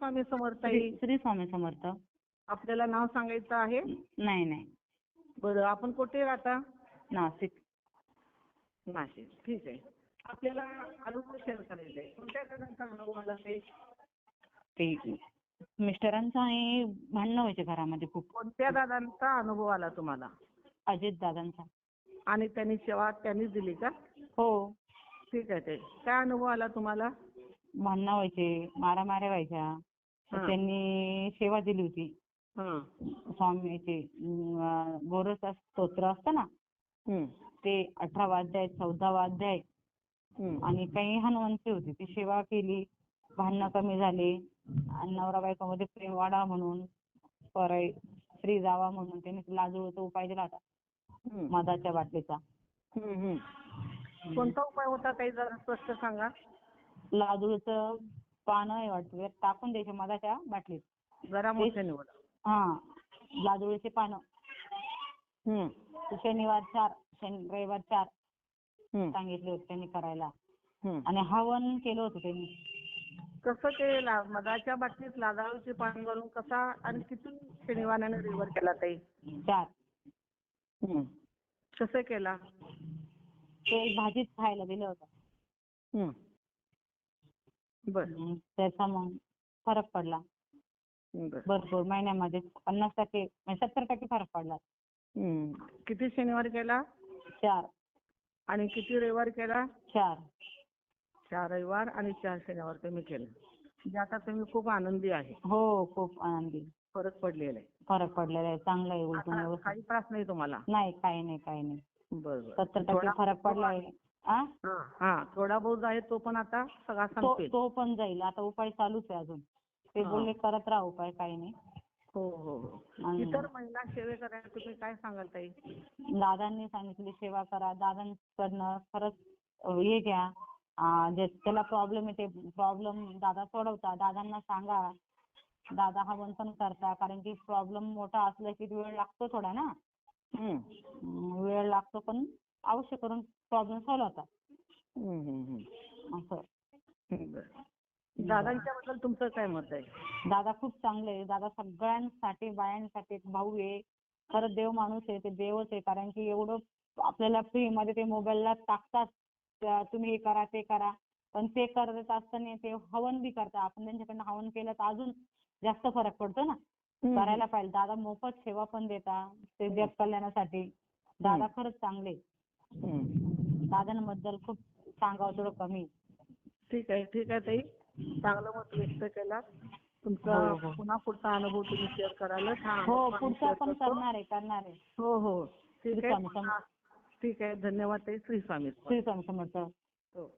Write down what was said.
स्वामी समर्थ श्री आहे. श्री स्वामी समर्थ. आपल्याला नाव सांगायचं आहे? नाही नाही. बरं आपण कुठे राहता नाशिक. नाशिक. ठीक आहे. आपल्याला अनुभव शेअर करायचा आहे. कोणत्या अनुभव आला ते ते मिस्टरांचं आणि भांडणं व्हायचे घरामध्ये खूप. कोणत्या दादांचा अनुभव आला तुम्हाला? अजित दादांचा. आणि त्यांनी सेवा त्यांनीच दिली का? हो. ठीक आहे ते. काय अनुभव आला तुम्हाला? भांडणं व्हायचे मारामाऱ्या व्हायच्या. त्यांनी सेवा दिली होती हं. स्वामीचे अं, गोरस स्तोत्र असतं ना. ते अठरा अध्याय चौदा अध्याय हं. आणि काही हनुमंती होती ती सेवा केली भांडणं कमी झाले आणि नवरा बायकोमध्ये प्रेम वाढा म्हणून स्त्री जावा म्हणून त्यांनी लाजूचा उपाय दिला होता. मधाच्या बाटलीचा. कोणता उपाय होता काही जरा स्पष्ट सांगा लाजूचं पानं वाटतं. टाकून द्यायचे मधाच्या बाटलीत. बोला हा लाजूळीचे पानं. शनिवार चार शनि रविवार चार. सांगितले होते त्यांनी करायला. आणि हवन केलं होतं त्यांनी. कसं ते मधाच्या बाटलीत लाजाळूचे पाणी घालून कसा आणि किती शनिवाराने रिव्हर केला ताई? चार. कसं केला? ते भाजीत खायला दिलं होतं. त्याचा मग फरक पडला. भरपूर महिन्यामध्ये पन्नास टक्के म्हणजे सत्तर टक्के फरक पडला. किती शनिवार केला? चार. आणि किती रविवार केला? चार. चार रविवार आणि चार शनिवार तुम्ही केलं. म्हणजे आता तुम्ही खूप आनंदी आहे. हो खूप आनंदी. फरक पडलेला आहे. फरक पडलेला आहे. चांगला आहे उलटून व्यवस्थित. काही त्रास नाही तुम्हाला? नाही काही नाही काही नाही. बर बर. सत्तर टक्के फरक पडलाय आ हा? थोडा बहुत आहे तो पण आता सगळा तो संपेल. तो पण जाईल. आता उपाय चालूच आहे अजून. ते. बोलले करत राहा उपाय काही नाही. हो हो हो. इतर महिला सेवेकरांना तुम्ही काय सांगाल ताई? दादांनी सांगितली सेवा करा. दादांकडनं खरंच हे घ्या. जे त्याला प्रॉब्लेम येते प्रॉब्लेम दादा सोडवता दादांना सांगा. दादा हवन पण करता. कारण की प्रॉब्लेम मोठा असला की वेळ लागतो थोडा ना? वेळ लागतो पण अवश्य करून प्रॉब्लेम सॉल्व्ह होता. असं. बरं. दादांच्या बद्दल तुमचं काय मत आहे? दादा खूप चांगले आहे दादा सगळ्यांसाठी बायांसाठी एक भाऊ आहे. खरं देव माणूस आहे ते देवच आहे. कारण की एवढं आपल्याला फ्री मध्ये ते मोबाईलला टाकतात. त्या तुम्ही हे करा ते करा. पण ते करत असताना ते हवन बी करतात. आपण त्यांच्याकडनं हवन केलं तर अजून जास्त फरक पडतो ना. करायला पाहिजे. दादा मोफत सेवा पण देता ते जग कल्याणासाठी. दादा खरंच चांगले हं. दादांबद्दल खूप सांगावं थोडं कमी. ठीक आहे ठीक आहे ताई. चांगलं मत व्यक्त केला हो, तुमचा हो. पुन्हा पुढचा अनुभव तुम्ही शेअर कराल. हा हो. पुढचा पण. करणार आहे करणार आहे. हो हो. ठीक श्री आहे. स्वामी. हा. ठीक आहे. धन्यवाद ताई. श्री स्वामी श्री स्वामी समर्थ. हो.